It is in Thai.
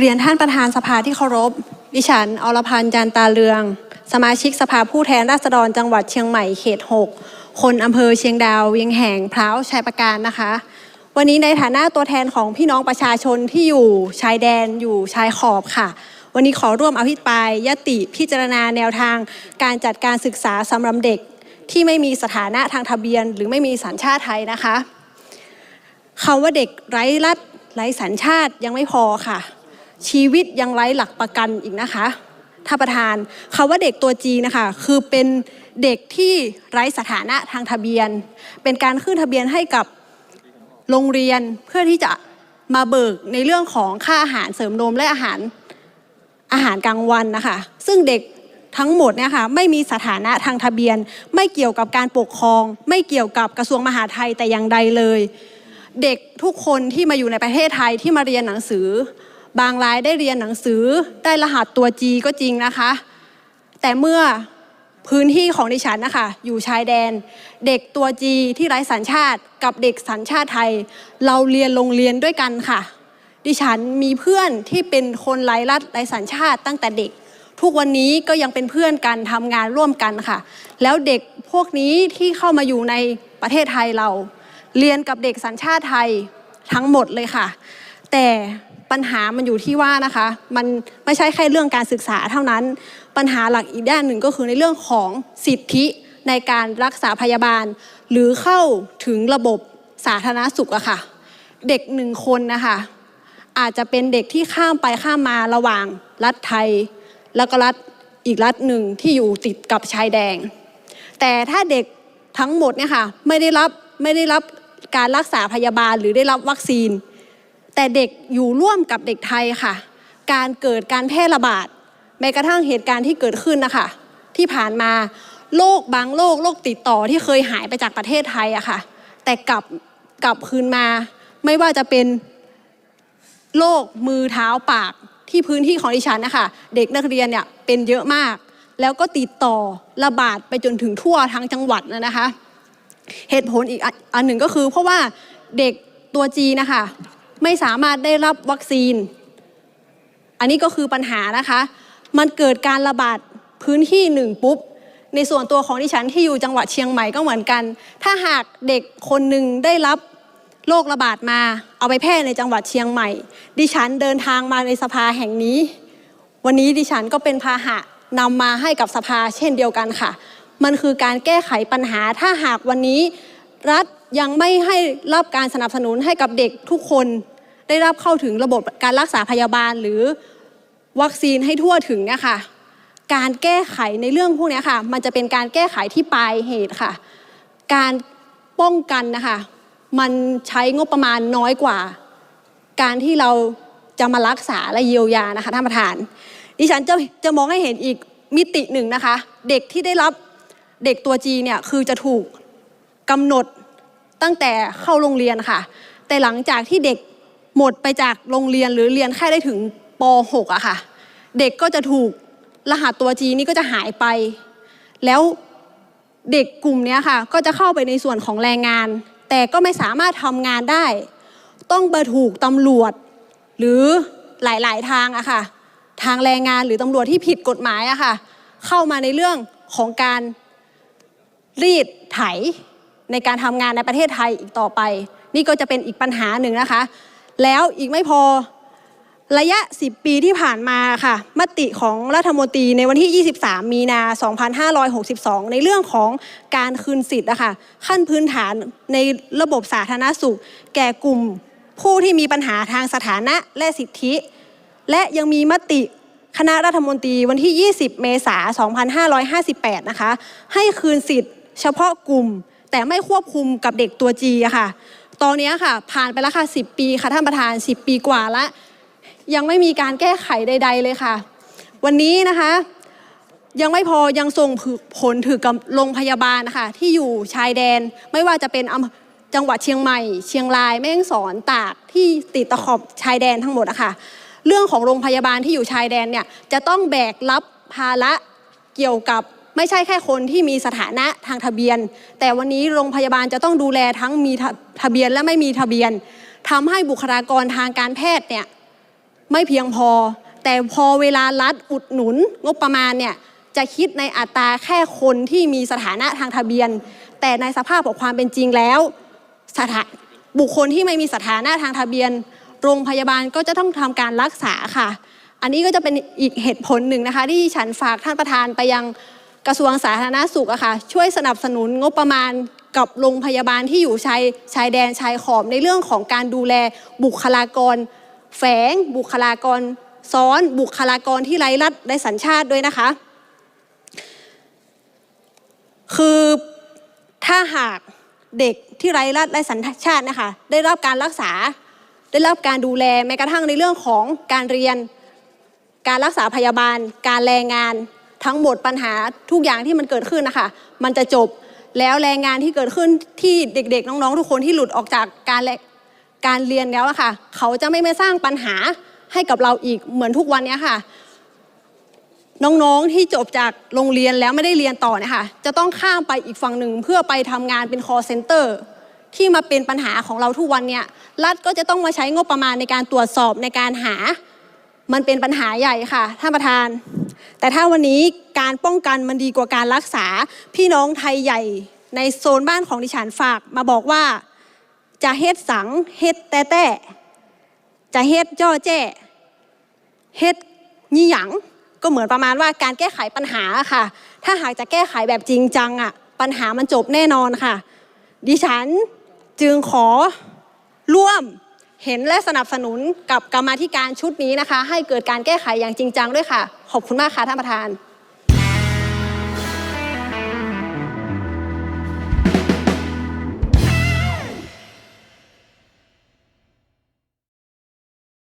เรียนท่านประธานสภาที่เคารพ ดิฉันอรพันธ์จันตาเรือง สมาชิกสภาผู้แทนราษฎรจังหวัดเชียงใหม่เขต 6 คนอำเภอเชียงดาวเวียงแหงพร้าวชัยประการนะคะ วันนี้ในฐานะตัวแทนของพี่น้องประชาชนที่อยู่ชายแดนอยู่ชายขอบค่ะ วันนี้ขอร่วมอภิปรายยติพิจารณาแนวทาง การจัดการศึกษาสำหรับเด็กที่ไม่มีสถานะทางทะเบียน หรือไม่มีสัญชาติไทยนะคะคำว่าเด็กไร้รัฐไร้สัญชาติยังไม่พอค่ะ ชีวิตยังไร้หลักประกันอีกนะคะท่านประธานคำว่าเด็กตัวจีนะคะคือเป็นเด็กที่ไร้สถานะทางทะเบียน เป็นการขึ้นทะเบียนให้กับโรงเรียนเพื่อที่จะมาเบิกในเรื่องของค่าอาหารเสริมนมและอาหารอาหารกลางวันนะคะ ซึ่งเด็กทั้งหมดเนี่ยค่ะไม่มีสถานะทางทะเบียน ไม่เกี่ยวกับการปกครอง ไม่เกี่ยวกับกระทรวงมหาดไทยแต่อย่างใดเลย เด็กทุกคนที่มาอยู่ในประเทศไทยที่มาเรียนหนังสือ บางรายได้เรียนหนังสือได้รหัสตัว G ก็จริงนะคะ แต่เมื่อพื้นที่ของดิฉันนะคะอยู่ชายแดน เด็กตัว G ที่ไร้สัญชาติกับเด็กสัญชาติไทย เราเรียนโรงเรียนด้วยกันค่ะ ดิฉันมีเพื่อนที่เป็นคนไร้รัฐไร้สัญชาติตั้งแต่เด็ก ทุกวันนี้ก็ยังเป็นเพื่อนกันทำงานร่วมกันค่ะ แล้วเด็กพวกนี้ที่เข้ามาอยู่ในประเทศไทยเรา เรียนกับเด็กสัญชาติไทยทั้งหมดเลยค่ะ แต่ ปัญหามันอยู่ที่ว่านะคะ มันไม่ใช่แค่เรื่องการศึกษาเท่านั้น ปัญหาหลักอีกด้านหนึ่งก็คือในเรื่องของสิทธิในการรักษาพยาบาล หรือเข้าถึงระบบสาธารณสุขอะค่ะ เด็กหนึ่งคนนะคะอาจจะเป็นเด็กที่ข้ามไปข้ามมาระหว่างรัฐไทย แล้วก็รัฐอีกรัฐหนึ่งที่อยู่ติดกับชายแดง แต่ถ้าเด็กทั้งหมดเนี่ยค่ะไม่ได้รับไม่ได้รับการรักษาพยาบาลหรือได้รับวัคซีน แต่เด็กอยู่ร่วมกับเด็กไทยค่ะ การเกิดการแพร่ระบาดแม้กระทั่งเหตุการณ์ที่เกิดขึ้นนะคะ ที่ผ่านมาโรคบางโรคโรคติดต่อที่เคยหายไปจากประเทศไทยอะค่ะ แต่กลับกลับคืนมา ไม่ว่าจะเป็นโรคมือเท้าปากที่พื้นที่ของดิฉันนะคะเด็กนักเรียนเนี่ยเป็นเยอะมาก แล้วก็ติดต่อระบาดไปจนถึงทั่วทั้งจังหวัดนะนะคะ เหตุผลอีกอันอันหนึ่งก็คือ เพราะว่าเด็กตัวจีนะคะ ไม่สามารถได้รับวัคซีน อันนี้ก็คือปัญหานะคะ มันเกิดการระบาดพื้นที่หนึ่งปุ๊บ ในส่วนตัวของดิฉันที่อยู่จังหวัดเชียงใหม่ก็เหมือนกัน ถ้าหากเด็กคนหนึ่งได้รับโรคระบาดมา เอาไปแพร่ในจังหวัดเชียงใหม่ ดิฉันเดินทางมาในสภาแห่งนี้ วันนี้ดิฉันก็เป็นพาหะนำมาให้กับสภาเช่นเดียวกันค่ะ มันคือการแก้ไขปัญหา ถ้าหากวันนี้ รัฐยังไม่ให้รับการสนับสนุนให้กับเด็กทุกคน ได้รับเข้าถึงระบบการรักษาพยาบาลหรือวัคซีนให้ทั่วถึงเนี่ยค่ะ การแก้ไขในเรื่องพวกนี้ค่ะ มันจะเป็นการแก้ไขที่ปลายเหตุค่ะ การป้องกันนะคะมันใช้งบประมาณน้อยกว่า การที่เราจะมารักษาและเยียวยานะคะท่านประธาน ดิฉันจะจะมองให้เห็นอีกมิติหนึ่งนะคะ เด็กที่ได้รับเด็กตัวจีเนี่ยคือจะถูกกำหนดตั้งแต่เข้าโรงเรียนค่ะ แต่หลังจากที่เด็ก หมดไปจากโรงเรียนหรือเรียนแค่ได้ถึงป .6 อะค่ะ เด็กก็จะถูกรหัสตัวจีนี้ก็จะหายไป แล้วเด็กกลุ่มนี้ค่ะ ก็จะเข้าไปในส่วนของแรงงาน แต่ก็ไม่สามารถทำงานได้ ต้องไปถูกตำรวจ หรือหลาย ๆ ทางอะค่ะ ทางแรงงานหรือตำรวจที่ผิดกฎหมายอะค่ะ เข้ามาในเรื่องของการรีดไถในการทำงานในประเทศไทยอีกต่อไป นี่ก็จะเป็นอีกปัญหาหนึ่งนะคะ แล้วอีกไม่พอระยะ 10 ปีที่ผ่านมาค่ะ มติของรัฐมนตรีในวันที่ 23 มีนา 2562 ในเรื่องของการคืนสิทธิ์นะคะขั้นพื้นฐานในระบบสาธารณสุข แก่กลุ่มผู้ที่มีปัญหาทางสถานะและสิทธิ และยังมีมติคณะรัฐมนตรีวันที่ 20 เมษายน 2558 นะคะ ให้คืนสิทธิ์เฉพาะกลุ่มแต่ไม่ควบคุมกับเด็กตัวจีอะค่ะ ตอนนี้ค่ะ ผ่านไปแล้วค่ะ 10 ปีค่ะท่านประธาน 10 ปีกว่าแล้วยังไม่มีการแก้ไขใด ๆ เลยค่ะ วันนี้นะคะ ยังไม่พอยังส่งผลถือกับโรงพยาบาลนะคะที่อยู่ชายแดนไม่ว่าจะเป็นจังหวัดเชียงใหม่ เชียงรายแม่ฮ่องสอนตากที่ติดตะขอบชายแดนทั้งหมดอะค่ะเรื่องของโรงพยาบาลที่อยู่ชายแดนเนี่ยจะต้องแบกรับภาระเกี่ยวกับ ไม่ใช่แค่คนที่มีสถานะทางทะเบียน แต่วันนี้โรงพยาบาลจะต้องดูแลทั้งมีทะเบียนและไม่มีทะเบียนทำให้บุคลากรทางการแพทย์เนี่ยไม่เพียงพอ แต่พอเวลารัฐอุดหนุน งบประมาณเนี่ยจะคิดในอัตราแค่คนที่มีสถานะทางทะเบียน แต่ในสภาพของความเป็นจริงแล้วสถาบุคคลที่ไม่มีสถานะทางทะเบียน โรงพยาบาลก็จะต้องทำการรักษาค่ะ อันนี้ก็จะเป็นอีกเหตุผลหนึ่งนะคะ ที่ฉันฝากท่านประธานไปยัง กระทรวงสาธารณสุขอะค่ะช่วยสนับสนุนงบประมาณกับโรงพยาบาลที่อยู่ชายชายแดนชายขอบในเรื่องของการดูแลบุคลากร แฝง บุคลากร ซ้อน บุคลากรที่ไร้รัฐไร้สัญชาติด้วยนะคะ คือถ้าหากเด็กที่ไร้รัฐไร้สัญชาตินะคะได้รับการรักษาได้รับการดูแลแม้กระทั่งในเรื่องของการเรียน การรักษาพยาบาล การแรงงาน ทั้งหมดปัญหาทุกอย่างที่มันเกิดขึ้นนะคะมันจะจบแล้วแรงงานที่เกิดขึ้นที่เด็กๆ น้องๆ ทุกคนที่หลุดออกจากการการเรียนแล้วอะค่ะ เขาจะไม่มาสร้างปัญหาให้กับเราอีกเหมือนทุกวันนี้ค่ะ น้องๆที่จบจากโรงเรียนแล้วไม่ได้เรียนต่อนะคะจะต้องข้ามไปอีกฝั่งหนึ่งเพื่อไปทำงานเป็น call center ที่มาเป็นปัญหาของเราทุกวันเนี่ยรัฐก็จะต้องมาใช้งบประมาณในการตรวจสอบในการหา มันเป็นปัญหาใหญ่ค่ะท่านประธาน แต่ถ้าวันนี้การป้องกันมันดีกว่าการรักษา พี่น้องไทยใหญ่ในโซนบ้านของดิฉันฝากมาบอกว่าจะเฮ็ดสังเฮ็ดแต่แต่จะเฮ็ดจ่อแจ้เฮ็ดยี่หยังก็เหมือนประมาณว่าการแก้ไขปัญหาค่ะ ถ้าหากจะแก้ไขแบบจริงจังอะปัญหามันจบแน่นอนค่ะ ดิฉันจึงขอร่วม เห็นและสนับสนุนกับกรรมาธิการชุดนี้นะคะ ให้เกิดการแก้ไขอย่างจริงจังด้วยค่ะ ขอบคุณมากค่ะท่านประธาน